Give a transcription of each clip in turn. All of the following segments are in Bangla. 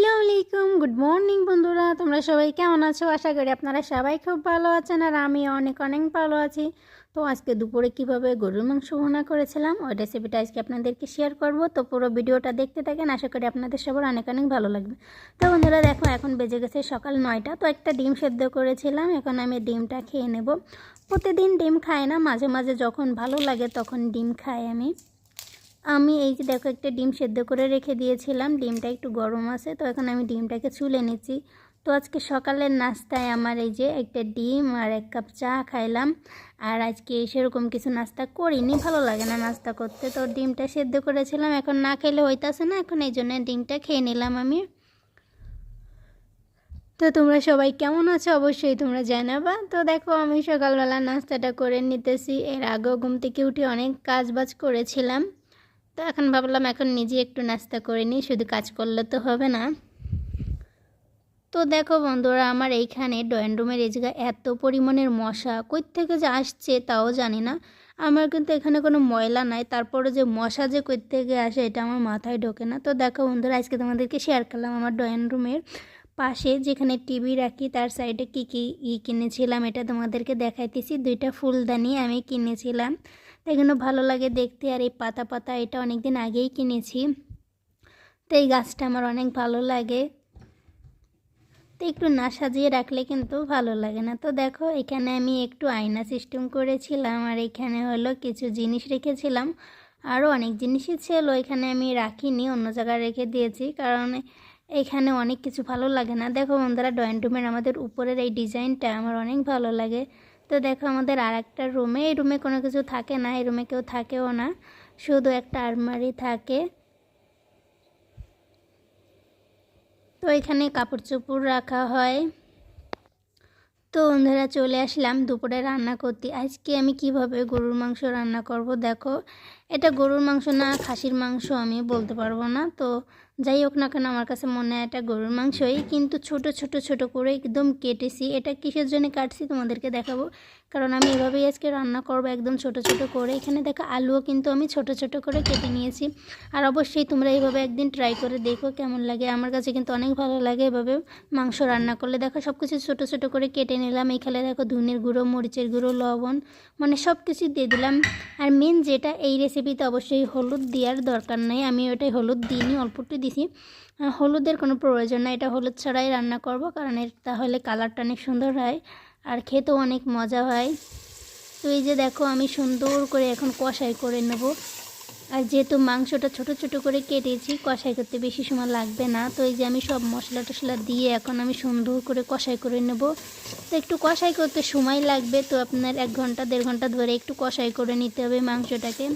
আসসালামু আলাইকুম। গুড মর্নিং বন্ধুরা। তোমরা সবাই কেমন আছো? আশা করি আপনারা সবাই খুব ভালো আছেন আর আমি অনেক অনেক ভালো আছি। তো আজকে দুপুরে কীভাবে গরুর মাংস ভুনা করেছিলাম, ওই রেসিপিটা আজকে আপনাদেরকে শেয়ার করব। তো পুরো ভিডিওটা দেখতে থাকেন, আশা করি আপনাদের সবার অনেক অনেক ভালো লাগবে। তো বন্ধুরা, দেখো, এখন বেজে গেছে সকাল নয়টা। তো একটা ডিম সেদ্ধ করেছিলাম, এখন আমি ডিমটা খেয়ে নেব। প্রতিদিন ডিম খাই না, মাঝে মাঝে যখন ভালো লাগে তখন ডিম খাই আমি। আমি এই যে দেখো একটা ডিম সেদ্ধ করে রেখে দিয়েছিলাম, ডিমটা একটু গরম আছে, তো এখন আমি ডিমটাকে চুলে নিচ্ছি। তো আজকে সকালের নাস্তায় আমার এই যে একটা ডিম আর এক কাপ চা খাইলাম, আর আজকে সেরকম কিছু নাস্তা করিনি, ভালো লাগে না নাস্তা করতে। তো ডিমটা সেদ্ধ করেছিলাম, এখন না খেলে হইতাছে না, এখন এই জন্য ডিমটা খেয়ে নিলাম আমি। তো তোমরা সবাই কেমন আছো অবশ্যই তোমরা জানাবা। তো দেখো আমি সকালবেলা নাস্তাটা করে নিতেছি, এর আগেও ঘুম থেকে উঠে অনেক কাজ বাজ করেছিলাম। তো এখন ভাবলাম এখন নিজে একটু নাস্তা করে নিই, শুধু কাজ করলে তো হবে না। তো দেখো বন্ধুরা, আমার এইখানে ড্রয়িং রুমের এই জায়গায় এত পরিমাণের মশা কই থেকে যে আসছে তাও জানি না। আমার কিন্তু এখানে কোনো ময়লা নাই, তারপরে যে মশা যে কই থেকে আসে এটা আমার মাথায় ঢোকে না। তো দেখো বন্ধুরা, আজকে তোমাদেরকে শেয়ার করলাম আমার ড্রয়িং রুমের পাশে, যেখানে টিভি রাখি, তার সাইডে কী কী ই কিনেছিলাম এটা তোমাদেরকে দেখাইতেছি। দুইটা ফুলদানি আমি কিনেছিলাম। এগুলো ভালো লাগে দেখতে। আর এই পাতা পাতা এটা অনেক দিন আগেই কিনেছি। তো এই গাছটা আমার অনেক ভালো লাগে। তো একটু না সাজিয়ে রাখলে কিন্তু ভালো লাগে না। তো দেখো, এখানে আমি একটু আয়না সিস্টেম করেছিলাম আর এখানে হলো কিছু জিনিস রেখেছিলাম। আরও অনেক জিনিসই ছিল, এখানে আমি রাখিনি, অন্য জায়গায় রেখে দিয়েছি। কারণ এখানে অনেক কিছু ভালো লাগে না। দেখো বন্ধুরা ড্রয়িং রুমের আমাদের উপরের এই ডিজাইনটা আমার অনেক ভালো লাগে। তো দেখো আমাদের আর একটা রুমে, এই রুমে কোনো কিছু থাকে না, এই রুমে কেউ থাকেও না, শুধু একটা আলমারি থাকে। তো এখানে কাপড় চোপড় রাখা হয়। তো বন্ধুরা চলে আসলাম দুপুরে রান্না করতে। আজকে আমি কীভাবে গরুর মাংস রান্না করব দেখো। এটা গরুর মাংস না, খাসির মাংস আমি বলতে পারব না। তো যাই হোক না কেন, আমার কাছে মনে হয় এটা গরুর মাংসই। কিন্তু ছোট ছোট ছোট করে একদম কেটেছি। এটা কিসের জন্য কাটছি তোমাদেরকে দেখাবো। কারণ আমি এভাবেই আজকে রান্না করব একদম ছোট ছোট করে। এখানে দেখো আলুও কিন্তু আমি ছোট ছোট করে কেটে নিয়েছি। আর অবশ্যই তোমরা এইভাবে একদিন ট্রাই করে দেখো কেমন লাগে। আমার কাছে কিন্তু অনেক ভালো লাগে এভাবে মাংস রান্না করলে। দেখো সব কিছু ছোটো ছোটো করে কেটে নিলাম। এইখানে দেখো ধুনের গুঁড়ো, মরিচের গুঁড়ো, লবণ মানে সব কিছু দিয়ে দিলাম। আর মেন যেটা এই রেসিপিতে অবশ্যই হলুদ দেওয়ার দরকার নেই। আমি ওটাই হলুদ দিইনি একটু দিছি। হলুদের কোনো প্রয়োজন নাই, এটা হলুদ ছাড়াই রান্না করব, কারণ এর তাহলে কালারটা অনেক সুন্দর হয় আর খেতেও অনেক মজা হয়। তো এই যে দেখো, আমি সুন্দর করে এখন কষাই করে নেব। আর যেহেতু মাংসটা ছোট ছোট করে কেটেছি, কষাই করতে বেশি সময় লাগবে না। তো এই যে আমি সব মশলা টশলা দিয়ে এখন আমি সুন্দর করে কষাই করে নেব। তো একটু কষাই করতে সময় লাগবে, তো আপনার এক ঘণ্টা, দেড় ঘণ্টা ধরে একটু কষাই করে নিতে হবে মাংসটাকে।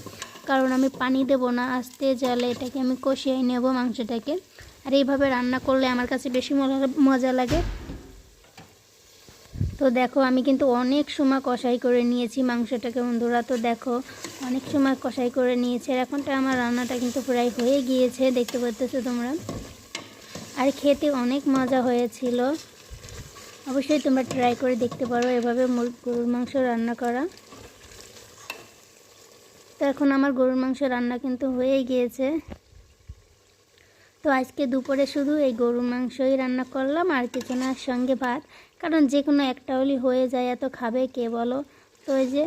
কারণ আমি পানি দেব না, আস্তে জলে এটাকে আমি কষিয়ে নেব মাংসটাকে। আর এইভাবে রান্না করলে আমার কাছে বেশি মজা লাগে। তো দেখো, আমি কিন্তু অনেক সময় কষাই করে নিয়েছি মাংসটাকে বন্ধুরা। তো দেখো, অনেক সময় কষাই করে নিয়েছি। আর এখনটা আমার রান্নাটা কিন্তু প্রায় হয়ে গিয়েছে, দেখতে পাচ্তেছো তোমরা। আর খেতে অনেক মজা হয়েছিল। অবশ্যই তোমরা ট্রাই করে দেখতে পারো, এভাবে গরুর মাংস রান্না করা। এখন আমার গরুর মাংস রান্না কিন্তু হয়ে গিয়েছে। তো আজকে দুপুরে শুধু এই গরুর মাংসই রান্না করলাম আর কিছু না, সঙ্গে ভাত। কারণ যে কোনো একটা হলি হয়ে যায়, এত খাবে কে বলো? তো ওই যে,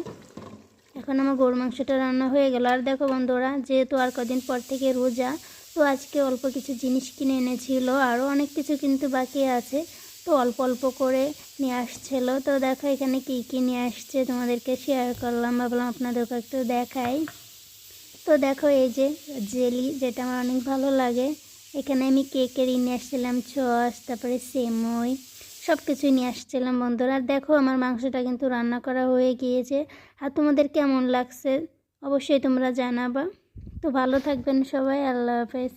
এখন আমার গরু মাংসটা রান্না হয়ে গেল। আর দেখো বন্ধুরা, যেহেতু আর কদিন পর থেকে রোজা, তো আজকে অল্প কিছু জিনিস কিনে এনেছিল। আরও অনেক কিছু কিন্তু বাকি আছে। তো অল্প অল্প করে নিয়ে আসছিল। তো দেখো এখানে কী কী নিয়ে আসছে তোমাদেরকে শেয়ার করলাম। ভাবলাম আপনাদেরকে একটু দেখাই। তো দেখো এই যে জেলি যেটা আমার অনেক ভালো লাগে। এখানে আমি কেকের নিয়ে আসছিলাম চস তারপরে সেমই সব কিছুই নিয়ে আসছিলাম বন্ধুরা। আর দেখো আমার মাংসটা কিন্তু রান্না করা হয়ে গিয়েছে। আর তোমাদের কেমন লাগছে? অবশ্যই তোমরা জানাবা। তো ভালো থাকবেন সবাই। আল্লাহ হাফেজ।